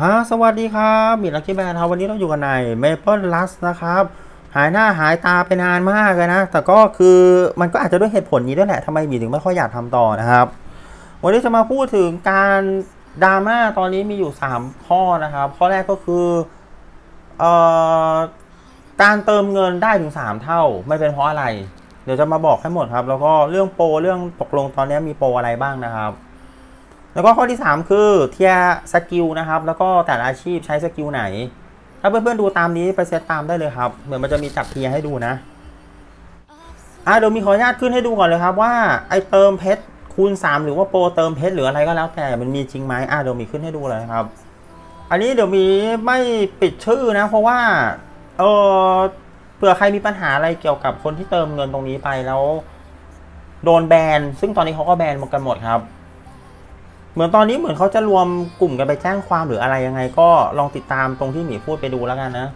ฮะสวัสดีครับมีลักกี้แบนครับวันนี้เราอยู่กันใน Maple Lust นะครับ หายหน้าหายตาไปนานมากเลยนะ แต่ก็คือมันก็อาจจะด้วยเหตุผลนี้ด้วยแหละทำไมมีถึงไม่ค่อยอยากทำต่อนะครับ วันนี้จะมาพูดถึงการดราม่าตอนนี้มีอยู่ 3 ข้อนะครับ ข้อแรกก็คือเอ่อการเติมเงินได้ถึง 3 เท่า ไม่เป็นเพราะอะไร เดี๋ยวจะมาบอกให้หมดครับ แล้วก็เรื่องโปรเรื่องตกลงตอนนี้มีโปรอะไรบ้างนะครับ แล้วก็ข้อที่ 3 คือเทียสกิลนะครับ แล้วก็แต่ละอาชีพใช้สกิลไหน ถ้าเพื่อนๆดูตามนี้ไปเซตตามได้เลยครับ เหมือนมันจะมีจับเทียให้ดูนะอะเดี๋ยวมีขออนุญาตขึ้นให้ดูก่อนเลยครับว่าไอเติมเพชรคูณ 3 หรือว่าโปรเติมเพชรหรืออะไรก็แล้วแต่มันมีจริงไหมอะเดี๋ยวมีขึ้นให้ดูเลยครับ อันนี้เดี๋ยวมีไม่ปิดชื่อนะ เพราะว่าเออเผื่อใครมีปัญหาอะไรเกี่ยวกับคนที่เติมเงินตรงนี้ไปแล้ว โดนแบนซึ่งตอนนี้เขาก็แบนหมดกันหมดครับ เหมือนตอนนี้เหมือนเขาจะรวมกลุ่มกันไปแจ้งความหรืออะไรยังไง ก็ลองติดตามตรงที่หมีพูดไปดูแล้วกันนะ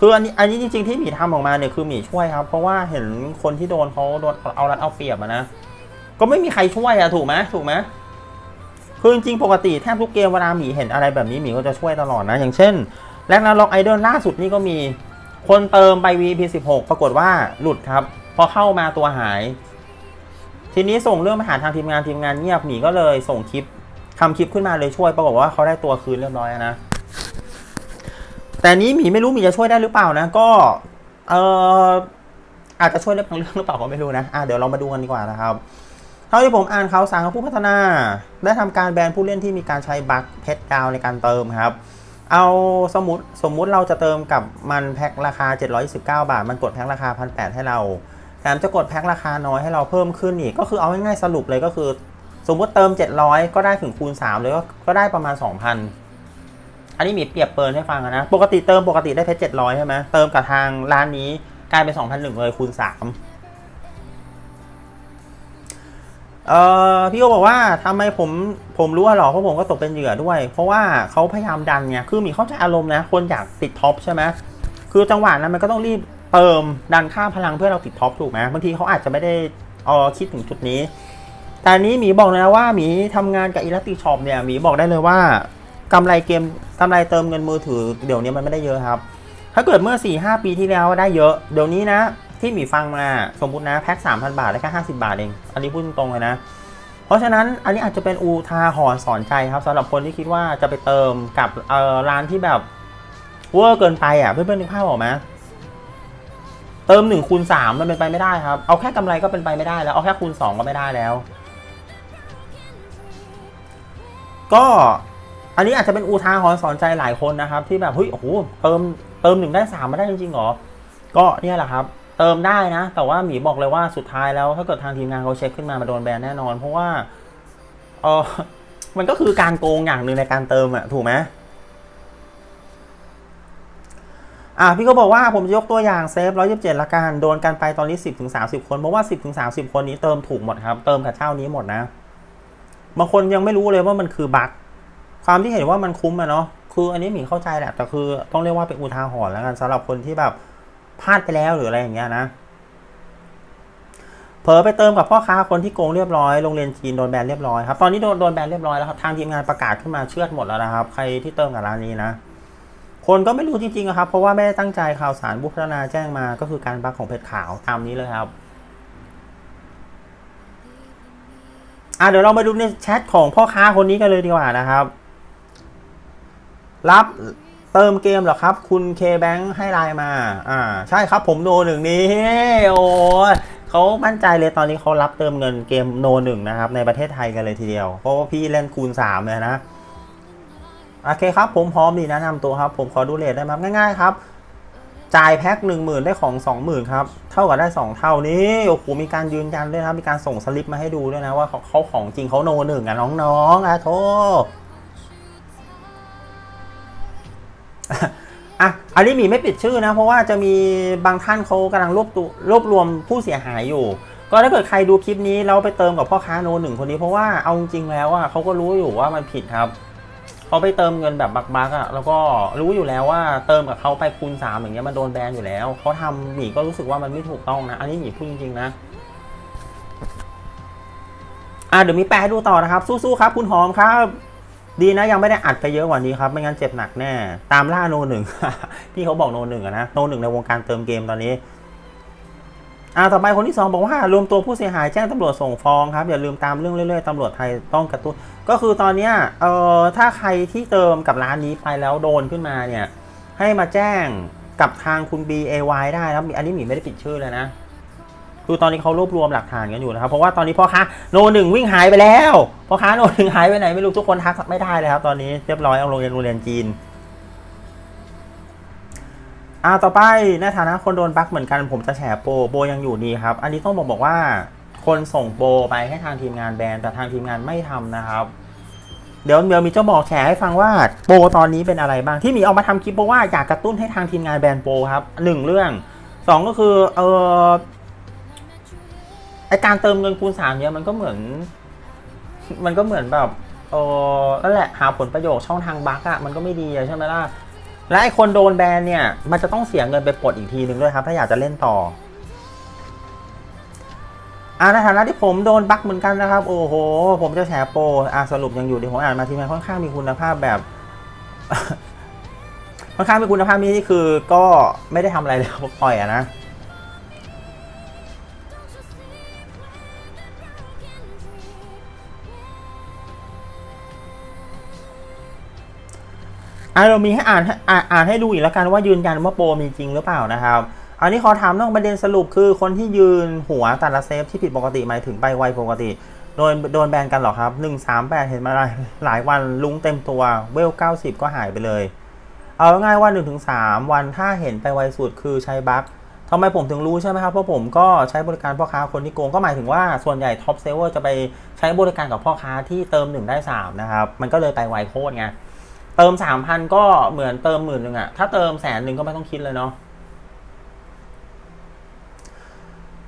คืออันนี้อันนี้จริง ๆที่หมีทำออกมาเนี่ยคือหมีช่วยครับ เพราะว่าเห็นคนที่โดนเขาโดนเอารัดเอาเปรียบอะนะก็ไม่มีใครช่วยอะถูกไหมถูกไหมคือจริงๆปกติแทบทุกเกมเวลาหมีเห็นอะไรแบบนี้หมีก็จะช่วยตลอดนะ อย่างเช่นแรกนาล็อกไอเดอลล่าสุดนี่ก็มีคนเติมไป VP 16 ปรากฏว่าหลุดครับ พอเข้ามาตัวหาย ทีนี้ส่งเรื่องไปหาทางทีมงานทีมงานเงียบหมีก็เลยส่งคลิปทำคลิปขึ้นมาเลยช่วยปรากฏว่าเขาได้ตัวคืนเรียบร้อยนะ แต่นี้หมีไม่รู้หมีจะช่วยได้หรือเปล่านะ ก็เอออาจจะช่วยได้บางเรื่องหรือเปล่าก็ไม่รู้นะอะเดี๋ยวเรามาดูกันดีกว่านะครับเท่าที่ผมอ่านข่าวสารของผู้พัฒนา ได้ทำการแบนผู้เล่นที่มีการใช้บัคเพชรดาวในการเติมครับ เอาสมมติสมมุติเราจะเติมกับมันแพ็คราคา729บาท มันกดแพ็คราคา 1,800 ให้เรา แถมจะกดแพ็คราคาน้อยให้เราเพิ่มขึ้นอีก ก็คือเอาง่ายๆสรุปเลยก็คือ สมมติเติม 700 ก็ได้ถึงคูณ 3 เลยก็ก็ได้ประมาณ 2,000 อันนี้มีเปรียบเปินให้ฟังนะ ปกติเติมปกติได้เพชร700 ใช่ไหมเติมกับทางร้านนี้กลายเป็น2,001เลยคูณ 3เอ่อพี่โอบอกว่าทำไมผมผมรู้ว่าหรอเพราะผมก็ตกเป็นเหยื่อด้วย เพราะว่าเขาพยายามดันไงคือมีเข้าใจอารมณ์นะ คนอยากติดท็อปใช่ไหมคือจังหวะนั้นมันก็ต้องรีบ เติมดันค่าพลังเพื่อเราติดท็อปถูกไหมบางทีเขาอาจจะไม่ได้เออคิดถึงจุดนี้ แต่นี้หมีบอกเลยนะว่าหมีทำงานกับอีลัติช็อปเนี่ยหมีบอกได้เลยว่ากำไรเกมกำไรเติมเงินมือถือเดี๋ยวนี้มันไม่ได้เยอะครับ ถ้าเกิดเมื่อ 4 5 ปีที่แล้วได้เยอะ เดี๋ยวนี้นะ ที่หมีฟังมาสมมตินะแพ็ค3,000 บาทได้แค่50 บาทเอง อันนี้พูดตรงเลยนะ เพราะฉะนั้นอันนี้อาจจะเป็นอูทาหอนสอนใจครับสำหรับคนที่คิดว่าจะไปเติมกับร้านที่แบบเวอร์เกินไปอะเพื่อนๆนึกภาพออกไหม เติม1คูณ3มันเป็นไปไม่ได้ครับ เอาแค่กำไรก็เป็นไปไม่ได้แล้ว เอาแค่คูณ 2 ก็ไม่ได้แล้ว ก็อันนี้อาจจะเป็นอุทาหรณ์สอนใจหลายคนนะครับ ที่แบบเฮ้ยโอ้โหเติมเติมหนึ่งได้สามมาได้จริงๆเหรอ ก็เนี่ยแหละครับ เติมได้นะ แต่ว่าหมีบอกเลยว่าสุดท้ายแล้ว ถ้าเกิดทางทีมงานเขาเช็คขึ้นมามาโดนแบนแน่นอน เพราะว่าเออมันก็คือการโกงอย่างหนึ่งในการเติมอะถูกไหม อะพี่ก็บอกว่าผมจะยกตัวอย่างเซฟ127ละกันโดนกันไปตอนนี้10ถึง30คน เพราะว่า10ถึง30คนนี้เติมถูกหมดครับ เติมกับเช่านี้หมดนะบางคนยังไม่รู้เลยว่ามันคือบั๊กความที่เห็นว่ามันคุ้มอะเนาะคืออันนี้หมีเข้าใจแหละแต่คือต้องเรียกว่าเป็นอุทาหรณ์แล้วกันสำหรับคนที่แบบพลาดไปแล้วหรืออะไรอย่างเงี้ยนะเผลอไปเติมกับพ่อค้าคนที่โกงเรียบร้อยโรงเรียนจีนโดนแบนเรียบร้อยครับตอนนี้โดนโดนแบนเรียบร้อยแล้วครับทางทีมงานประกาศขึ้นมาเชื่อดหมดแล้วนะครับ ใครที่เติมกับร้านนี้นะ คนก็ไม่รู้จริงๆครับ เพราะว่าไม่ได้ตั้งใจข่าวสารบุพนาแจ้งมาก็คือการบั๊กของเพชรขาวตามนี้เลยครับอะเดี๋ยวเรามาดูในแชทของพ่อค้าคนนี้กันเลยดีกว่านะครับ รับเติมเกมเหรอครับ คุณเคแบงค์ให้ไลน์มา อ่า ใช่ครับผมโนหนึ่งนี้โอ้ยเขามั่นใจเลยตอนนี้เขารับเติมเงินเกมโนหนึ่งนะครับ ในประเทศไทยกันเลยทีเดียว เพราะว่าพี่เล่นคูณสามเลยนะ โอเคครับ ผมพร้อมดีแนะนำตัวครับ ผมขอดูเลทได้ไหมง่ายๆครับ จ่ายแพ็คหนึ่งหมื่นได้ของสองหมื่นครับ เท่ากับได้สองเท่านี้โอ้โหมีการยืนยันด้วยนะครับมีการส่งสลิปมาให้ดูด้วยนะว่าเขาเขาของจริงเขาโนหนึ่งอะน้องๆอะโทษอะอันนี้มีไม่ปิดชื่อนะ เพราะว่าจะมีบางท่านเขากำลังรวบตัวรวบรวมผู้เสียหายอยู่ ก็ถ้าเกิดใครดูคลิปนี้แล้วไปเติมกับพ่อค้าโนหนึ่งคนนี้เพราะว่าเอาจริงแล้วอะเขาก็รู้อยู่ว่ามันผิดครับ เขาไปเติมเงินแบบบักๆอะแล้วก็รู้อยู่แล้วว่าเติมกับเขาไปคูณสามอย่างเงี้ยมันโดนแบนอยู่แล้วเขาทำหมีก็รู้สึกว่ามันไม่ถูกต้องนะ อันนี้หมีพูดจริงๆนะอะเดี๋ยวมีแปลให้ดูต่อนะครับ สู้ๆครับ คุณหอมครับ ดีนะยังไม่ได้อัดไปเยอะกว่านี้ครับ ไม่งั้นเจ็บหนักแน่ ตามล่าโนหนึ่งพี่เขาบอกโนหนึ่งนะโนหนึ่งในวงการเติมเกมตอนนี้ อ่าต่อไปคนที่สองบอกว่ารวมตัวผู้เสียหายแจ้งตำรวจส่งฟ้องครับอย่าลืมตามเรื่องเรื่อยๆตำรวจไทยต้องกระตุ้นก็คือตอนเนี้ยเอ่อถ้าใครที่เติมกับร้านนี้ไปแล้วโดนขึ้นมาเนี่ยให้มาแจ้งกับทางคุณ BAY ได้ครับอันนี้หมีไม่ได้ปิดชื่อเลยนะคือตอนนี้เขารวบรวมหลักฐานกันอยู่นะครับเพราะว่าตอนนี้พ่อค้าโนหนึ่งวิ่งหายไปแล้วพ่อค้าโนหนึ่งหายไปไหนไม่รู้ทุกคนทักไม่ได้เลยครับตอนนี้เรียบร้อยเอาโรงเรียนโรงเรียนจีน อ่าต่อไปในฐานะคนโดนบั๊กเหมือนกันผมจะแฉโปรโปรยังอยู่ดีครับ อันนี้ต้องบอกบอกว่า คนส่งโปรไปให้ทางทีมงานแบรนด์แต่ทางทีมงานไม่ทำนะครับ เดี๋ยวเดี๋ยวมีเจ้าบอกแฉให้ฟังว่าโปรตอนนี้เป็นอะไรบ้างที่มีเอามาทำคลิปเพราะว่าอยากกระตุ้นให้ทางทีมงานแบรนด์โปรครับหนึ่งเรื่องสองก็คือเออไอการเติมเงินคูณสามเนี่ยมันก็เหมือน มันก็เหมือนแบบเออนั่นแหละหาผลประโยชน์ช่องทางบั๊กอะมันก็ไม่ดีใช่ไหมล่ะ และไอคนโดนแบนเนี่ยมันจะต้องเสียเงินไปปลดอีกทีหนึ่งด้วยครับ ถ้าอยากจะเล่นต่ออ่าในฐานะที่ผมโดนบั๊กเหมือนกันนะครับ โอ้โห ผมจะแฉโปรอ่าสรุปยังอยู่เดี๋ยวผมอ่านมาทีมันค่อนข้างมีคุณภาพแบบ ค่อนข้างมีคุณภาพนี่คือก็ไม่ได้ทำอะไรเลยครับปล่อยอะนะ อะเรามีให้อ่านให้อ่านอ่านให้ดูอีกแล้วกันว่ายืนยันว่าโปรมีจริงหรือเปล่านะครับ อันนี้ขอถามนอกประเด็นสรุปคือคนที่ยืนหัวแต่ละเซฟที่ผิดปกติหมายถึงไปไวปกติ โดนโดนแบนกันหรอครับ138 เห็นมาหลายหลายวันลุงเต็มตัวเวล 90 ก็หายไปเลย เอาง่ายๆว่า 1-3 วันถ้าเห็นไปไวสุดคือใช้บั๊กทำไมผมถึงรู้ใช่ไหมครับ เพราะผมก็ใช้บริการพ่อค้าคนที่โกงก็หมายถึงว่าส่วนใหญ่ท็อปเซเวอร์จะไปใช้บริการกับพ่อค้าที่เติม 1 ได้ 3 นะครับ มันก็เลยไปไวโคตรไง เติมสามพันก็เหมือนเติมหมื่นหนึ่งอะถ้าเติมแสนหนึ่งก็ไม่ต้องคิดเลยเนาะ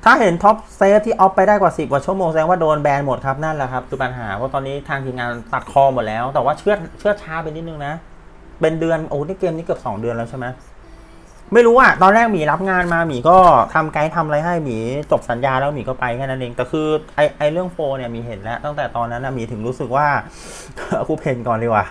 ถ้าเห็นท็อปเซฟที่ออฟไปได้กว่า 10 กว่าชั่วโมงแสดงว่าโดนแบนหมดครับ นั่นแหละครับ คือปัญหาเพราะตอนนี้ทางทีมงานตัดคอหมดแล้ว แต่ว่าเชื่อเชื่อช้าไปนิดนึงนะ เป็นเดือน โอ้นี่เกมนี้เกือบ 2 เดือนแล้วใช่ไหมไม่รู้อะตอนแรกหมีรับงานมาหมีก็ทำไกด์ทำอะไรให้หมีจบสัญญาแล้วหมีก็ไปแค่นั้นเอง แต่คือไอไอเรื่องโฟเนี่ยมีเห็นแล้ว ตั้งแต่ตอนนั้นนะหมีถึงรู้สึกว่ากูเพนก่อนเลยว่ะ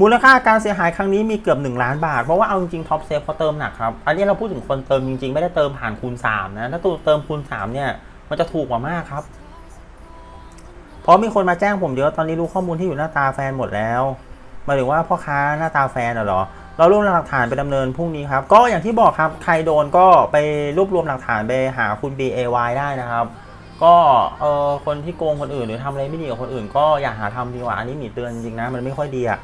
มูลค่าการเสียหายครั้งนี้มีเกือบ 1 ล้านบาท เพราะว่าเอาจริงๆท็อปเซฟเขาเติมหนักครับ อันนี้เราพูดถึงคนเติมจริงๆ ไม่ได้เติมผ่านคูณ 3 นะ ถ้าตัวเติมคูณ 3 เนี่ย มันจะถูกกว่ามากครับ เพราะมีคนมาแจ้งผมเยอะ ตอนนี้รู้ข้อมูลที่อยู่หน้าตาแฟนหมดแล้วหมายถึงว่าพ่อค้าหน้าตาแฟนเหรอ เรารวบรวมหลักฐานไปดำเนินพรุ่งนี้ครับ ก็อย่างที่บอกครับ ใครโดนก็ไปรวบรวมหลักฐานไปหาคุณ BAY ได้นะครับ ก็เออคนที่โกงคนอื่นหรือทำอะไรไม่ดีกับคนอื่น ก็อย่าหาทำดีกว่า อันนี้หมีเตือนจริงนะ มันไม่ค่อยดีอะ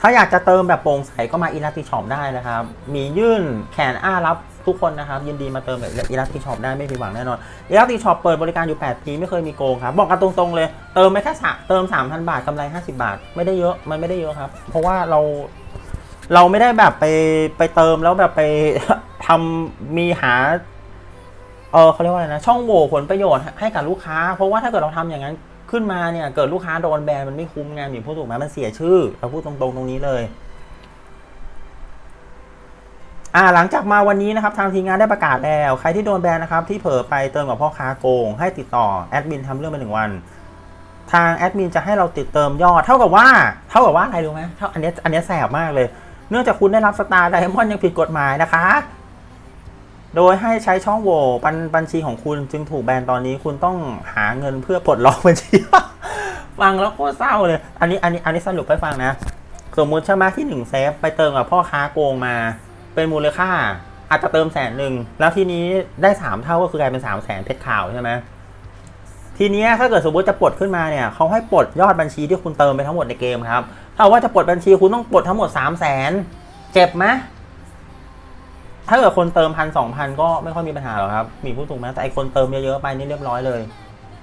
ถ้าอยากจะเติมแบบโปร่งใสก็มาอีลัติช็อปได้นะครับ มียื่นแขนอ้ารับทุกคนนะครับยินดีมาเติมแบบอีลัติช็อปได้ไม่ผิดหวังแน่นอนอีลัติช็อปเปิดบริการอยู่ 8 ปีไม่เคยมีโกงครับ บอกกันตรงๆเลย เติมไม่แค่สะเติม 3,000 บาทกำไร 50 บาท ไม่ได้เยอะมันไม่ได้เยอะครับ เพราะว่าเราเราไม่ได้แบบไปไปเติมแล้วแบบไปทำมีหาเออเขาเรียกว่าอะไรนะ ช่องโหว่ผลประโยชน์ให้กับลูกค้า เพราะว่าถ้าเกิดเราทำอย่างนั้น ขึ้นมาเนี่ยเกิดลูกค้าโดนแบนมันไม่คุ้มไงหมีพูดถูกไหมมันเสียชื่อเราพูดตรงๆตรงนี้เลยอ่าหลังจากมาวันนี้นะครับทางทีมงานได้ประกาศแล้วใครที่โดนแบนนะครับที่เผลอไปเติมกับพ่อค้าโกง ให้ติดต่อแอดมินทำเรื่องไปหนึ่งวัน ทางแอดมินจะให้เราติดเติมยอด เท่ากับว่าเท่ากับว่าอะไรรู้ไหมเท่าอันนี้อันนี้แสบมากเลย เนื่องจากคุณได้รับสตาร์ไดมอนด์ยังผิดกฎหมายนะคะ โดยให้ใช้ช่องโหว่บัญบัญชีของคุณจึงถูกแบนตอนนี้คุณต้องหาเงินเพื่อปลดล็อกบัญชี ฟังแล้วโคตรเศร้าเลย อันนี้อันนี้อันนี้สรุปให้ฟังนะ สมมุติใช่ไหมที่หนึ่งเซฟไปเติมกับพ่อค้าโกงมา เป็นมูลค่า อาจจะเติมแสนหนึ่ง แล้วทีนี้ได้สามเท่าก็คือกลายเป็นสามแสนเพชรขาวใช่ไหมทีนี้ถ้าเกิดสมมติจะปลดขึ้นมาเนี่ยเขาให้ปลดยอดบัญชีที่คุณเติมไปทั้งหมดในเกมครับถ้าว่าจะปลดบัญชีคุณต้องปลดทั้งหมดสามแสนเจ็บไหม ถ้าเกิดคนเติมพันสองพันก็ไม่ค่อยมีปัญหาหรอกครับ มีผู้ถูกไหมแต่ไอคนเติมเยอะๆไปนี่เรียบร้อยเลย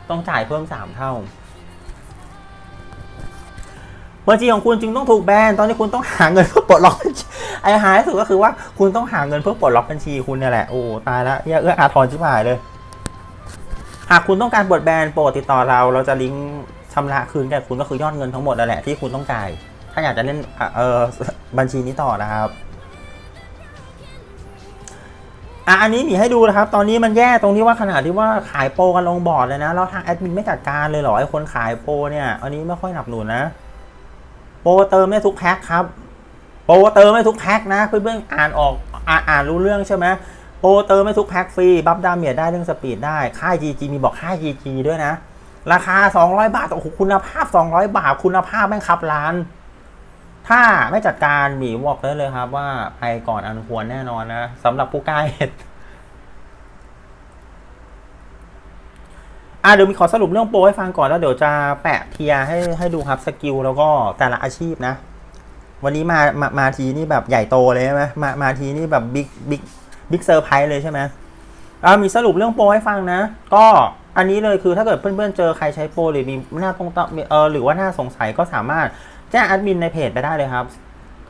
ต้องจ่ายเพิ่มสามเท่าบัญชีของคุณจึงต้องถูกแบน ตอนนี้คุณต้องหาเงินเพื่อปลดล็อกไอ้หายสุดก็คือว่าคุณต้องหาเงินเพื่อปลดล็อกบัญชีคุณเนี่ยแหละ โอ้ตายล้วเยอื้ออาทรชิบหายเลย หากคุณต้องการปลดแบนโปรดติดต่อเรา เราจะลิงก์ชำระคืนแก่คุณก็คือยอดเงินทั้งหมดนั่นแหละที่คุณต้องจ่าย ถ้าอยากจะเล่นเออบัญชีนี้ต่อนะครับ อะอันนี้หมีให้ดูนะครับ ตอนนี้มันแย่ตรงที่ว่าขนาดที่ว่าขายโปรกันลงบอร์ดเลยนะ แล้วทางแอดมินไม่จัดการเลยเหรอไอ้คนขายโปรเนี่ย อันนี้ไม่ค่อยหนับหนุนนะ โปรเติมได้ทุกแพ็คครับ โปรเติมได้ทุกแพ็คนะ เพื่อนๆอ่านออกอ่านอ่านรู้เรื่องใช่ไหมโปรเติมได้ทุกแพ็คฟรี บัฟดาเมียได้เรื่องสปีดได้ ค่าย GG มีบอกค่าย GG ด้วยนะ ราคา 200 บาท โอ้โหคุณภาพ 200 บาท คุณภาพแม่งขับล้าน ถ้าไม่จัดการหมีบอกได้เลยครับ ว่าไปก่อนอันควรแน่นอนนะสำหรับผู้กล้าเห็ดอะเดี๋ยวมีขอสรุปเรื่องโปรให้ฟังก่อนแล้วเดี๋ยวจะแปะเทียให้ให้ดูครับสกิลแล้วก็แต่ละอาชีพนะ วันนี้มามามาทีนี่แบบใหญ่โตเลยใช่ไหมมามาทีนี่แบบบิ๊กบิ๊กบิ๊กเซอร์ไพรส์เลยใช่ไหมอ่ามีสรุปเรื่องโปรให้ฟังนะ ก็อันนี้เลยคือถ้าเกิดเพื่อนๆเจอใครใช้โปรหรือมีหน้าตรงตเออหรือว่าหน้าสงสัยก็สามารถ แจ้งแอดมินในเพจไปได้เลยครับ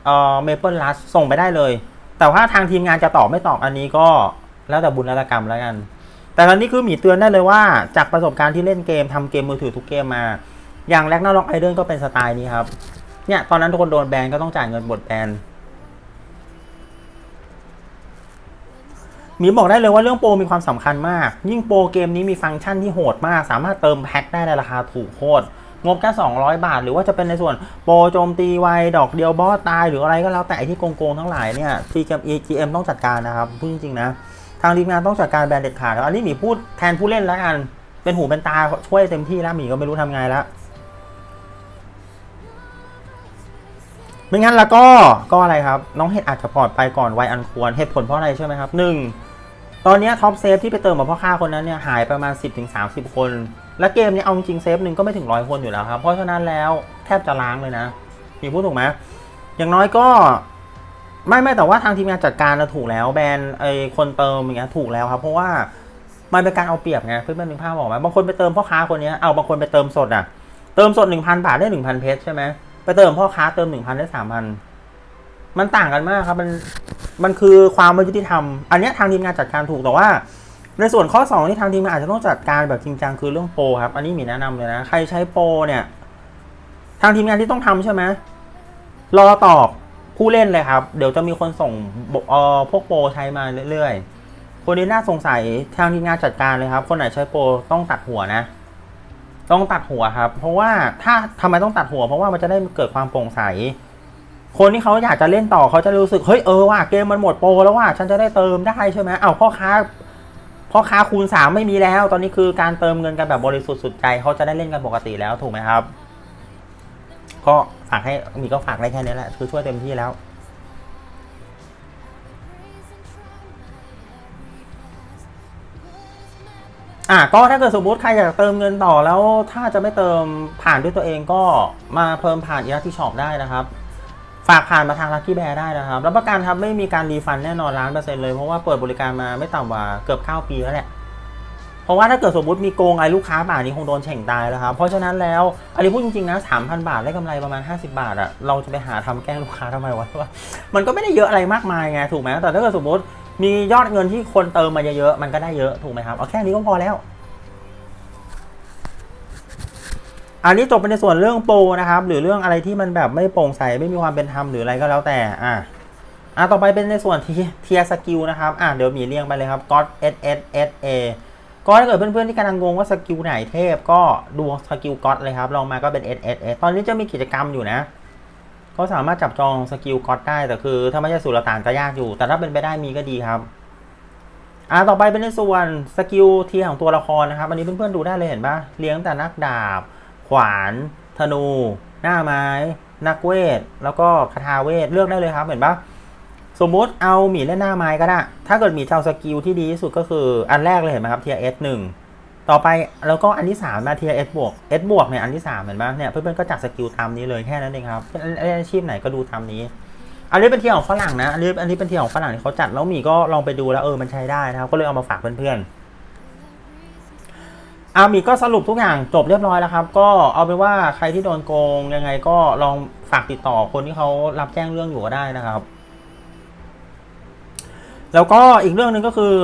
เอ่อเมเปิลลัสส่งไปได้เลย แต่ว่าทางทีมงานจะตอบไม่ตอบอันนี้ก็แล้วแต่บุญแล้วแต่กรรมแล้วกัน แต่ตอนนี้คือหมีเตือนได้เลยว่า จากประสบการณ์ที่เล่นเกมทำเกมมือถือทุกเกมมา อย่างแรกนาล็อกไอเดนก็เป็นสไตล์นี้ครับเนี่ยตอนนั้นทุกคนโดนแบนก็ต้องจ่ายเงินบทแบนหมีบอกได้เลยว่าเรื่องโปรมีความสำคัญมาก ยิ่งโปรเกมนี้มีฟังก์ชันที่โหดมาก สามารถเติมแพ็คได้ในราคาถูกโคตร งบแค่200 บาท หรือว่าจะเป็นในส่วนโปรโจมตีไวดอกเดียวบอสตาย หรืออะไรก็แล้วแต่ที่โกงๆทั้งหลายเนี่ย GM GM ต้องจัดการนะครับพูดจริงๆนะ ทางทีมงานต้องจัดการแบรนด์เด็ดขาดแล้วอันนี้หมีพูดแทนผู้เล่นแล้วกัน เป็นหูเป็นตาช่วยเต็มที่แล้วหมีก็ไม่รู้ทำไงแล้วไม่งั้นแล้วก็ก็อะไรครับ น้องเห็ดอาจจะปลอดไปก่อนวัยอันควรเหตุผลเพราะอะไรใช่ไหมครับหนึ่งตอนนี้ท็อปเซฟที่ไปเติมกับพ่อค้าคนนั้นเนี่ยหายประมาณ 10-30 คน และเกมนี้เอาจริงเซฟหนึ่งก็ไม่ถึงร้อยคนอยู่แล้วครับ เพราะฉะนั้นแล้วแทบจะล้างเลยนะมีพูดถูกไหมอย่างน้อยก็ไม่ไม่แต่ว่าทางทีมงานจัดการถูกแล้วแบรนด์ไอคนเติมอย่างเงี้ยถูกแล้วครับ เพราะว่ามันเป็นการเอาเปรียบไงเพื่อนๆนึกภาพบอกไหมบางคนไปเติมพ่อค้าคนนี้เอาบางคนไปเติมสดอะ เติมสดหนึ่งพันบาทได้หนึ่งพันเพชรใช่ไหมไปเติมพ่อค้าเติมหนึ่งพันได้สามพันมันต่างกันมากครับมันมันคือความไม่ยุติธรรม อันนี้ทางทีมงานจัดการถูกแต่ว่า ในส่วนข้อสองที่ทางทีมอาจจะต้องจัดการแบบจริงจังคือเรื่องโปรครับ อันนี้มีแนะนำเลยนะ ใครใช้โปรเนี่ย ทางทีมงานที่ต้องทำใช่ไหมรอตอบผู้เล่นเลยครับ เดี๋ยวจะมีคนส่งเอ่อพวกโปรใช้มาเรื่อยๆ คนที่น่าสงสัยทางทีมงานจัดการเลยครับ คนไหนใช้โปรต้องตัดหัวนะ ต้องตัดหัวครับ เพราะว่าถ้าทำไมต้องตัดหัว เพราะว่ามันจะได้เกิดความโปร่งใส คนที่เขาอยากจะเล่นต่อเขาจะรู้สึกเฮ้ยเออว่ะเกมมันหมดโปรแล้วว่ะฉันจะได้เติมได้ใช่ไหมเอาพ่อค้า พ่อค้าคูณสามไม่มีแล้ว ตอนนี้คือการเติมเงินกันแบบบริสุทธิ์สุดใจเขาจะได้เล่นกันปกติแล้วถูกไหมครับ ก็ฝากให้มีก็ฝากได้แค่นี้แหละ คือช่วยเต็มที่แล้ว อะก็ถ้าเกิดสมมติใครอยากเติมเงินต่อแล้ว ถ้าจะไม่เติมผ่านด้วยตัวเองก็มาเพิ่มผ่านอีลักที่ช็อปได้นะครับ ฝากผ่านมาทางลั c กี้แบร์ได้นะครับรับประกันครับไม่มีการรีฟันแน่นอนล้านเปอร์เซ็นต์เลยเพราะว่าเปิดบริการมาไม่ต่ำกว่าเกือบ 9 ปีแล้วแหละเพราะว่าถ้าเกิดสมมติมีโกงไอ้ลูกค้าป่านนี้คงโดนเฉ่งตายแล้วครับเพราะฉะนั้นแล้วอันนี้พูดจริงๆนะ3,000บาทได้กำไรประมาณ 50 บาทอะเราจะไปหาทำแกล้งลูกค้าทำไมวะว่ามันก็ไม่ได้เยอะอะไรมากมายไงถูกไหมแต่ถ้าเกิดสมมติมียอดเงินที่คนเติมมาเยอะๆมันก็ได้เยอะถูกไหมครับเอาแค่นี้ก็พอแล้ว อันนี้จบไปในส่วนเรื่องโปรนะครับ หรือเรื่องอะไรที่มันแบบไม่โปร่งใสไม่มีความเป็นธรรมหรืออะไรก็แล้วแต่อะอะต่อไปเป็นในส่วนที่เทียสกิลนะครับอะเดี๋ยวมีเรียงไปเลยครับ God S S S A ก็ถ้าเกิดเพื่อนๆที่กำลังงงว่าสกิลไหนเทพก็ดูสกิล God เลยครับลองมาก็เป็น S S S ตอนนี้จะมีกิจกรรมอยู่นะก็สามารถจับจองสกิล God ได้แต่คือ ถ้าไม่ใช่สุลต่านก็ยากอยู่ แต่ถ้าเป็นไปได้มีก็ดีครับอ่าต่อไปเป็นในส่วนสกิลเทียของตัวละครนะครับ อันนี้เพื่อนๆดูได้เลยเห็นปะเลี้ยงแต่นักดาบ ขวาน ธนู หน้าไม้ นักเวท แล้วก็คาถาเวท เลือกได้เลยครับเห็นปะสมมุติเอาหมีเล่นหน้าไม้ก็ได้ ถ้าเกิดหมีจะเอาสกิลที่ดีที่สุดก็คืออันแรกเลยเห็นไหมครับเทียเอสหนึ่งต่อไปแล้วก็อันที่สามมาเทียเอสบวกเอสบวกเนี่ยอันที่สามเห็นปะเนี่ยเพื่อนๆก็จัดสกิลตามนี้เลยแค่นั้นเองครับอาชีพไหนก็ดูตามนี้ อันนี้เป็นเทียของฝรั่งนะอันนี้อันนี้เป็นเทียของฝรั่งที่เขาจัดแล้วหมีก็ลองไปดูแล้วเออมันใช้ได้นะครับก็เลยเอามาฝากเพื่อนๆ อามีก็สรุปทุกอย่างจบเรียบร้อยแล้วครับ ก็เอาเป็นว่าใครที่โดนโกงยังไงก็ลองฝากติดต่อคนที่เขารับแจ้งเรื่องอยู่ก็ได้นะครับ แล้วก็อีกเรื่องหนึ่งก็คือ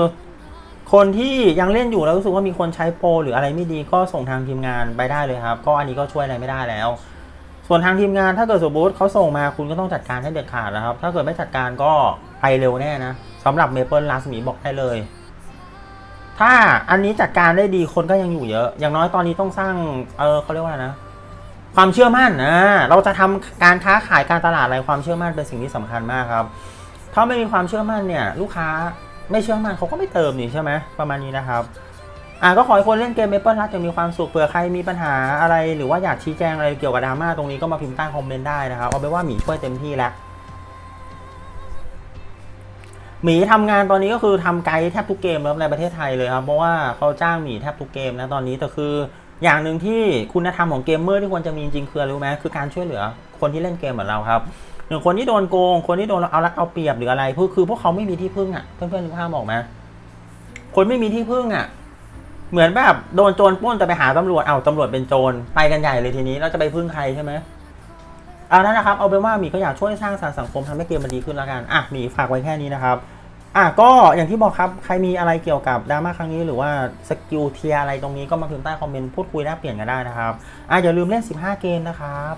คนที่ยังเล่นอยู่แล้วรู้สึกว่ามีคนใช้โปรหรืออะไรไม่ดีก็ส่งทางทีมงานไปได้เลยครับ ก็อันนี้ก็ช่วยอะไรไม่ได้แล้ว ส่วนทางทีมงานถ้าเกิดสมมติเขาส่งมาคุณก็ต้องจัดการให้เด็ดขาดนะครับ ถ้าเกิดไม่จัดการก็ไปเร็วแน่นะสำหรับเมเปิลลาสมีบอกได้เลย ถ้าอันนี้จัดการได้ดีคนก็ยังอยู่เยอะ อย่างน้อยตอนนี้ต้องสร้าง เออเขาเรียกว่านะ ความเชื่อมั่นนะ เราจะทำการค้าขายการตลาดอะไรความเชื่อมั่นเป็นสิ่งที่สำคัญมากครับ ถ้าไม่มีความเชื่อมั่นเนี่ย ลูกค้าไม่เชื่อมั่นเขาก็ไม่เติมนี่ใช่ไหมประมาณนี้นะครับอะก็ขอให้คนเล่นเกม Maple รักยังมีความสุขเผื่อใครมีปัญหาอะไร หรือว่าอยากชี้แจงอะไรเกี่ยวกับดราม่าตรงนี้ก็มาพิมพ์ใต้คอมเมนต์ได้นะครับเอาไปนว่าหมีช่วยเต็มที่แล้ว หมีทำงานตอนนี้ก็คือทำไกด์แทบทุกเกมแล้วในประเทศไทยเลยครับ เพราะว่าเขาจ้างหมีแทบทุกเกมนะตอนนี้แต่คืออย่างหนึ่งที่คุณธรรมของเกมเมอร์ที่ควรจะมีจริงคืออะไรรู้ไหมคือการช่วยเหลือคนที่เล่นเกมเหมือนเราครับอย่งคนที่โดนโกง คนที่โดนเอารัดเอาเปรียบหรืออะไรพวกคือพวกเขาไม่มีที่พึ่งอะเพื่อนๆนึกภาพออกไหมคนไม่มีที่พึ่งอะ เหมือนแบบโดนโจรป้นแต่ไปหาตำรวจเอาตำรวจเป็นโจรไปกันใหญ่เลยทีนี้เราจะไปพึ่งใครใช่ไหม เอานั้นนะครับเอาเป็นว่าหมีก็อยากช่วยสร้างสรรค์สังคมทำให้เกมมันดีขึ้นแล้วกันอะหมีฝากไว้แค่นี้นะครับอะก็อย่างที่บอกครับ ใครมีอะไรเกี่ยวกับดราม่าครั้งนี้หรือว่าสกิลเทียอะไรตรงนี้ก็มาพิมพ์ใต้คอมเมนต์พูดคุยแลกเปลี่ยนกันได้นะครับอะอย่าลืมเล่น 15 เกมนะครับ